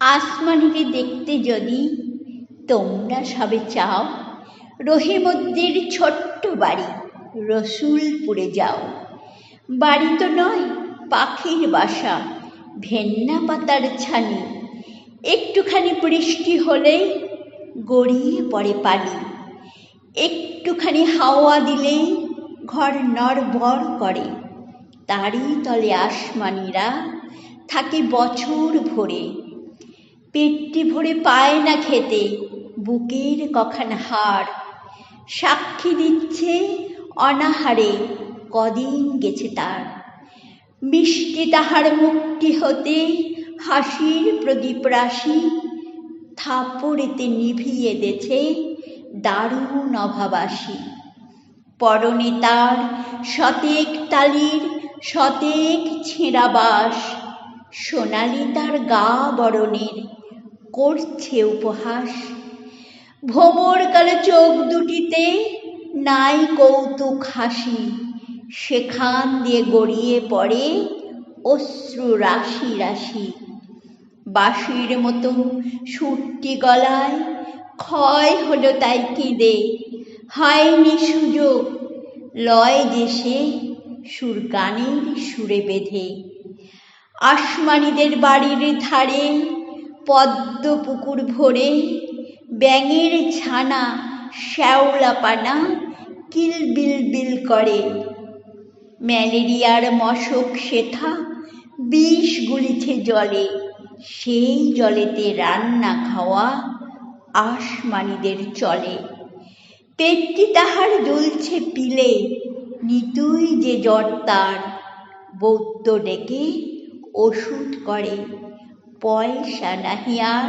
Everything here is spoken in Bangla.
আসমানিকে দেখতে যদি তোমরা সবে চাও রহিমদ্দির ছোট্ট বাড়ি রসুলপুরে যাও। বাড়ি তো নয়, পাখির বাসা, ভেন্না পাতার ছানি। একটুখানি বৃষ্টি হলেই গড়িয়ে পড়ে পানি। একটুখানি হাওয়া দিলেই ঘর নড়বড় করে। তারই তলে আসমানিরা থাকে বছর ভরে। পেটটি ভরে পায় না খেতে, বুকের কখান হাড়। সাক্ষী দিচ্ছে অনাহারে, কদিন গেছে তার। মিষ্টি তাহার মুক্তি হতে হাসির প্রদীপ রাশি, থাপড়েতে নিভিয়ে দেছে দারুণ অভাবাসী। পরনে তার শতেক তালির, শতেক ছেঁড়া বাস সোনালি তার গা বরণের করছে উপহাস। ভোমর কালো চোখ দুটিতে নাই কৌতুক হাসি। সেখান দিয়ে গড়িয়ে পড়ে অশ্রু রাশি রাশি। বাঁশির মতো সুরটি গলায়, ক্ষয় হলো তাই কেঁদে। হয়নি সুযোগ, লয় দেশে সুর গানের সুরে বেঁধে। আসমানিদের বাড়ির ধারে পদ্ম পুকুর ভরে ব্যাঙের ছানা শ্যাওলা পানা কিল বিল বিল করে। ম্যালেরিয়ার মশক শেথা বিষ গুলিছে জলে। সেই জলেতে রান্না খাওয়া আসমানিদের চলে। পেটটি তাহার জ্বলছে পিলে। নিতুই যে জ্বর তার, বৌদ্ধ ডেকে ওষুধ করে। পয়সা নাহি আর